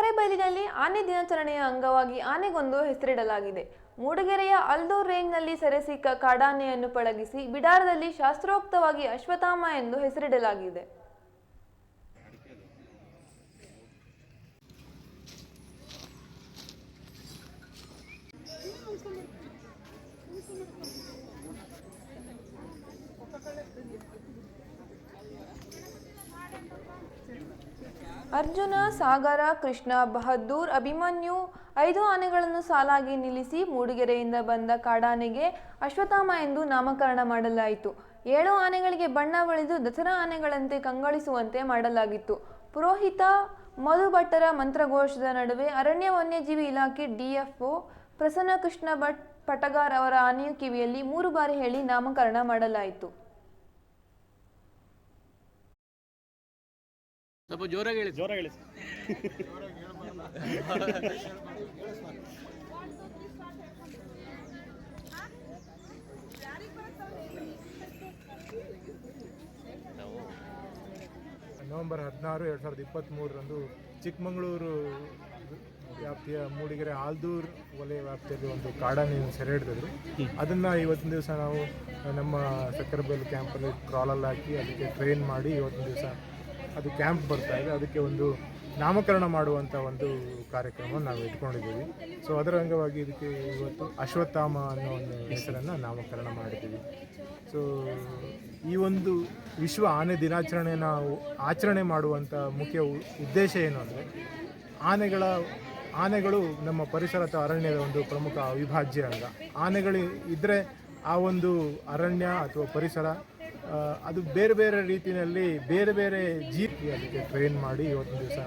ಸಕ್ಕರೆಬೈಲಿನಲ್ಲಿ ಆನೆ ದಿನಾಚರಣೆಯ ಅಂಗವಾಗಿ ಆನೆಗೊಂದು ಹೆಸರಿಡಲಾಗಿದೆ. ಮೂಡಿಗೆರೆಯ ಅಲ್ದೂರ್ ರೇಂಜ್ನಲ್ಲಿ ಸೆರೆಸಿಕ್ಕ ಕಾಡಾನೆಯನ್ನು ಪಳಗಿಸಿ, ಬಿಡಾರದಲ್ಲಿ ಶಾಸ್ತ್ರೋಕ್ತವಾಗಿ ಅಶ್ವತ್ಥಾಮ ಎಂದು ಹೆಸರಿಡಲಾಗಿದೆ. ಅರ್ಜುನ, ಸಾಗರ, ಕೃಷ್ಣ, ಬಹದ್ದೂರ್, ಅಭಿಮನ್ಯು ಐದು ಆನೆಗಳನ್ನು ಸಾಲಾಗಿ ನಿಲ್ಲಿಸಿ ಮೂಡಿಗೆರೆಯಿಂದ ಬಂದ ಕಾಡಾನೆಗೆ ಅಶ್ವತ್ಥಾಮ ಎಂದು ನಾಮಕರಣ ಮಾಡಲಾಯಿತು. ಏಳು ಆನೆಗಳಿಗೆ ಬಣ್ಣ ಬಳಿದು ದಸರಾ ಆನೆಗಳಂತೆ ಕಂಗೊಳಿಸುವಂತೆ ಮಾಡಲಾಗಿತ್ತು. ಪುರೋಹಿತ ಮಧುಭಟ್ಟರ ಮಂತ್ರಘೋಷದ ನಡುವೆ ಅರಣ್ಯ ವನ್ಯಜೀವಿ ಇಲಾಖೆ ಡಿಎಫ್ಒ ಪ್ರಸನ್ನ ಕೃಷ್ಣ ಭಟ್ ಪಟಗಾರ್ ಅವರ ಆನೆಯ ಕಿವಿಯಲ್ಲಿ ಮೂರು ಬಾರಿ ಹೇಳಿ ನಾಮಕರಣ ಮಾಡಲಾಯಿತು. ಸ್ವಲ್ಪ ಜೋರಾಗಿ ಹೇಳಿ ಜೋರಾಗಿ ಹೇಳಿ ನವೆಂಬರ್ ಹದಿನಾರು ಎರಡು ಸಾವಿರದ ಇಪ್ಪತ್ತ್ಮೂರರಂದು ಚಿಕ್ಕಮಗಳೂರು ವ್ಯಾಪ್ತಿಯ ಮೂಡಿಗೆರೆ ಆಲ್ದೂರ್ ವಲಯ ವ್ಯಾಪ್ತಿಯಲ್ಲಿ ಒಂದು ಕಾಡನ್ನು ಸೆರೆ ಹಿಡಿದಿದ್ರು. ಅದನ್ನು ಇವತ್ತಿನ ದಿವಸ ನಾವು ನಮ್ಮ ಸಕ್ಕರೆಬೆಲ್ ಕ್ಯಾಂಪಲ್ಲಿ ಟ್ರಾಲಲ್ಲಿ ಹಾಕಿ ಅದಕ್ಕೆ ಟ್ರೈನ್ ಮಾಡಿ ಇವತ್ತಿನ ದಿವಸ ಅದು ಕ್ಯಾಂಪ್ ಬರ್ತಾ ಇದೆ. ಅದಕ್ಕೆ ಒಂದು ನಾಮಕರಣ ಮಾಡುವಂಥ ಒಂದು ಕಾರ್ಯಕ್ರಮ ನಾವು ಇಟ್ಕೊಂಡಿದ್ದೀವಿ. ಸೊ ಅದರ ಅಂಗವಾಗಿ ಇದಕ್ಕೆ ಇವತ್ತು ಅಶ್ವತ್ಥಾಮ ಅನ್ನೋ ಒಂದು ಹೆಸರನ್ನು ನಾಮಕರಣ ಮಾಡಿದ್ದೀವಿ. ಸೊ ಈ ಒಂದು ವಿಶ್ವ ಆನೆ ದಿನಾಚರಣೆ ನಾವು ಆಚರಣೆ ಮಾಡುವಂಥ ಮುಖ್ಯ ಉದ್ದೇಶ ಏನು ಅಂದರೆ, ಆನೆಗಳ, ಆನೆಗಳು ನಮ್ಮ ಪರಿಸರ ಅಥವಾ ಅರಣ್ಯದ ಒಂದು ಪ್ರಮುಖ ಅವಿಭಾಜ್ಯ ಅಂಗ. ಆನೆಗಳು ಇದ್ದರೆ ಆ ಒಂದು ಅರಣ್ಯ ಅಥವಾ ಪರಿಸರ ಅದು ಬೇರೆ ಬೇರೆ ರೀತಿಯಲ್ಲಿ ಬೇರೆ ಬೇರೆ ಜೀಪ್ ಅದಕ್ಕೆ ಟ್ರೈನ್ ಮಾಡಿ ಇವತ್ತಿನ ದಿವಸ.